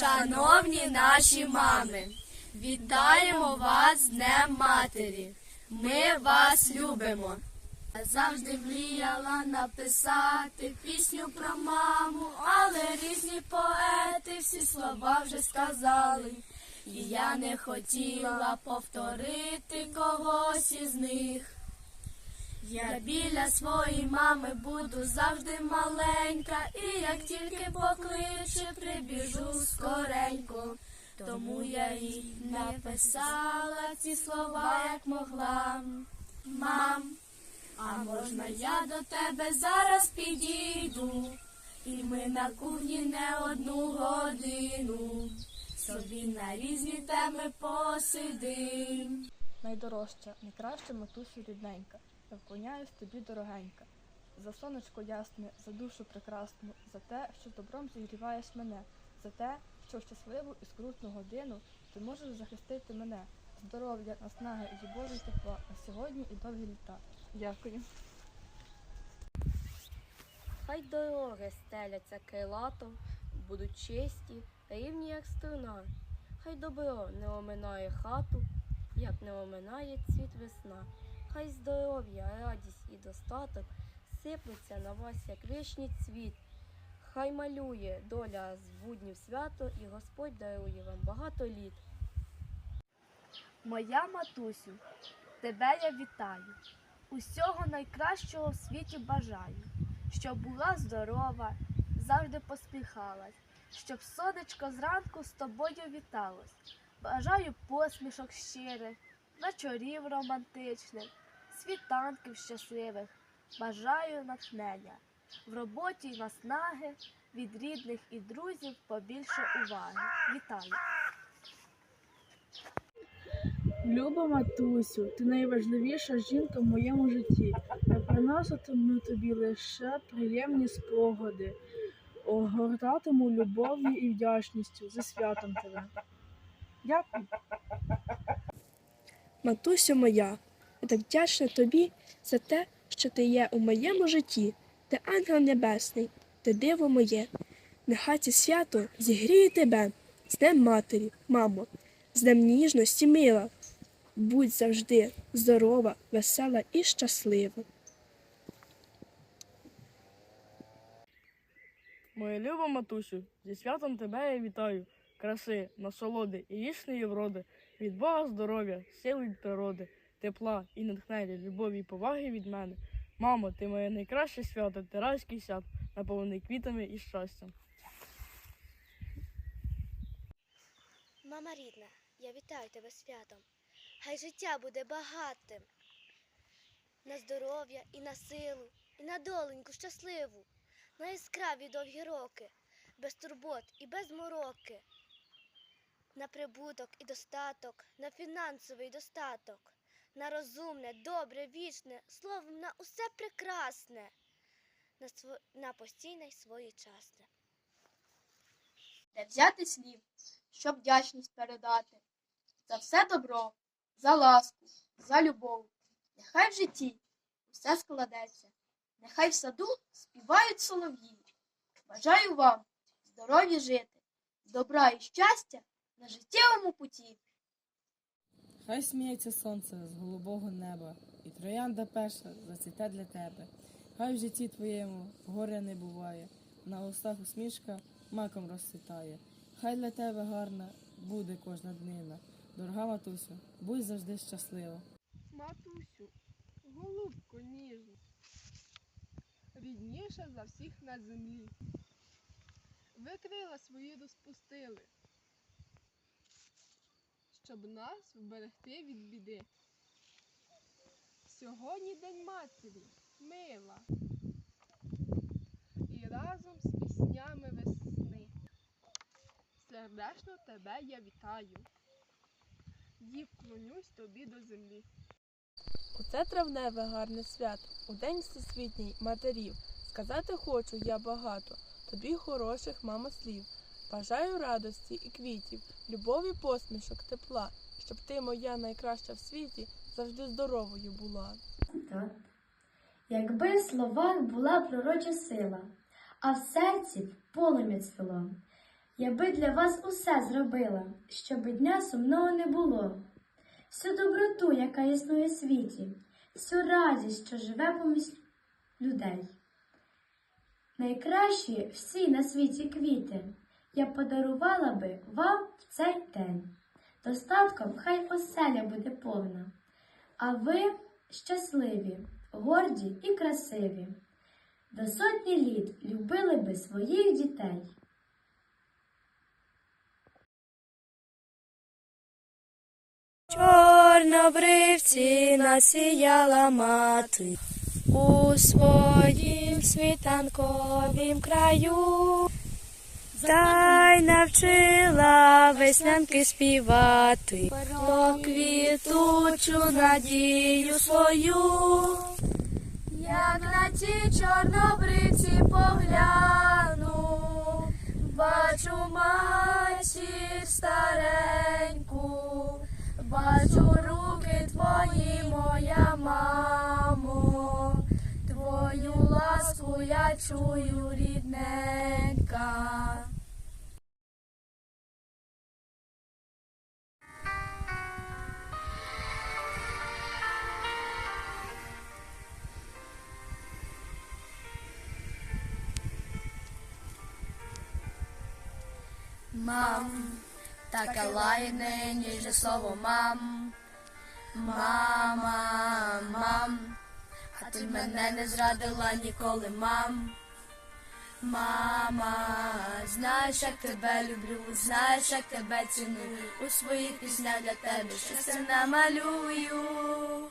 Шановні наші мами, вітаємо вас з Днем Матері. Ми вас любимо. Завжди мріяла написати пісню про маму, але різні поети всі слова вже сказали. І я не хотіла повторити когось із них. Я біля своєї мами буду завжди маленька, і як тільки покличе, прибіжу скоренько. Тому я їй написала ці слова, як могла. Мам, а можна я до тебе зараз підійду, і ми на кухні не одну годину. Собі на різні теми посидим. Найдорожча, найкраща матусю рідненька, вклоняюсь тобі, дорогенька. За сонечко ясне, за душу прекрасну, за те, що добром зігріваєш мене, за те, що в щасливу і скрутну годину ти можеш захистити мене. Здоров'я, наснаги і любові тепла на сьогодні і довгі літа. Дякую. Хай дороги стеляться крилато, будуть чисті, рівні, як струна. Хай добро не оминає хату, як не оминає цвіт весна. Хай здоров'я, радість і достаток сиплеться на вас, як вишній цвіт. Хай малює доля з буднів свято, і Господь дарує вам багато літ. Моя матусю, тебе я вітаю. Усього найкращого в світі бажаю, щоб була здорова, завжди посміхалась, щоб сонечко зранку з тобою віталось. Бажаю посмішок щирих, вечорів романтичних, світанків щасливих. Бажаю натхнення, в роботі й наснаги, від рідних і друзів побільше уваги. Вітаю! Люба матусю, ти найважливіша жінка в моєму житті. Я приноситиму тобі лише приємні спогади, огортатиму любов'ю і вдячністю за святом тебе. Дякую. Матусю моя, я вдячна тобі за те, що ти є у моєму житті, ти ангел небесний, ти диво моє. Нехай це свято зігріє тебе з Днем матері, мамо, з Днем ніжності, мила. Будь завжди здорова, весела і щаслива. Моя люба матусю, зі святом тебе я вітаю. Краси, насолоди і вічної вроди, від Бога здоров'я, сил від природи, тепла і натхнення, любові і поваги від мене. Мамо, ти моє найкраще свято, ти райський сад, наповнений квітами і щастям. Мама рідна, я вітаю тебе святом. Хай життя буде багатим. На здоров'я і на силу, і на доленьку щасливу, на яскраві довгі роки, без турбот і без мороки, на прибуток і достаток, на фінансовий достаток, на розумне, добре, вічне, словом, на усе прекрасне, на, сво... на постійне й своєчасне. де взяти слів, щоб вдячність передати. За все добро, за ласку, за любов. Нехай в житті усе складеться, нехай в саду співають солов'ї. Бажаю вам здоров'я жити, добра і щастя на життєвому путі. Хай сміється сонце з голубого неба, і троянда перша зацвіте для тебе. Хай в житті твоєму горя не буває, на устах усмішка маком розцвітає. Хай для тебе гарна буде кожна днина. Дорога матусю, будь завжди щаслива. Матусю, голубко ніжна, рідніша за всіх на землі. Ви крила свої розпустили, щоб нас вберегти від біди. Сьогодні День матері, мила, і разом з піснями весни. Сердечно тебе я вітаю. І вклонюсь тобі до землі. У це травневе гарне свято, у день всесвітній матерів. Сказати хочу я багато, тобі хороших, мамо, слів. Бажаю радості і квітів, любові, посмішок, тепла, щоб ти, моя найкраща в світі, завжди здоровою була. Якби в словах була пророча сила, а в серці полум'я цвіло, Я би для вас усе зробила, щоб дня сумного не було. Всю доброту, яка існує в світі, всю радість, що живе поміж людей. Найкращі всі на світі квіти я подарувала би вам в цей день. Достатком хай оселя буде повна, а ви щасливі, горді і красиві. До сотні літ любили би своїх дітей. Чорнобривці насіяла мати у своїм світанковім краю, та й навчила веснянки співати про квітучу надію свою. Як на ті чорнобривці погляну, бачу матір стареньку, бачу руки твої, моя мамо, твою ласку я чую, рідненька. Мам, таке лайне, ніже слово мам. Мама, мам, а ти мене не зрадила ніколи, мам. Мама, знаєш, як тебе люблю, знаєш, як тебе ціную. У своїх піснях для тебе щось намалюю.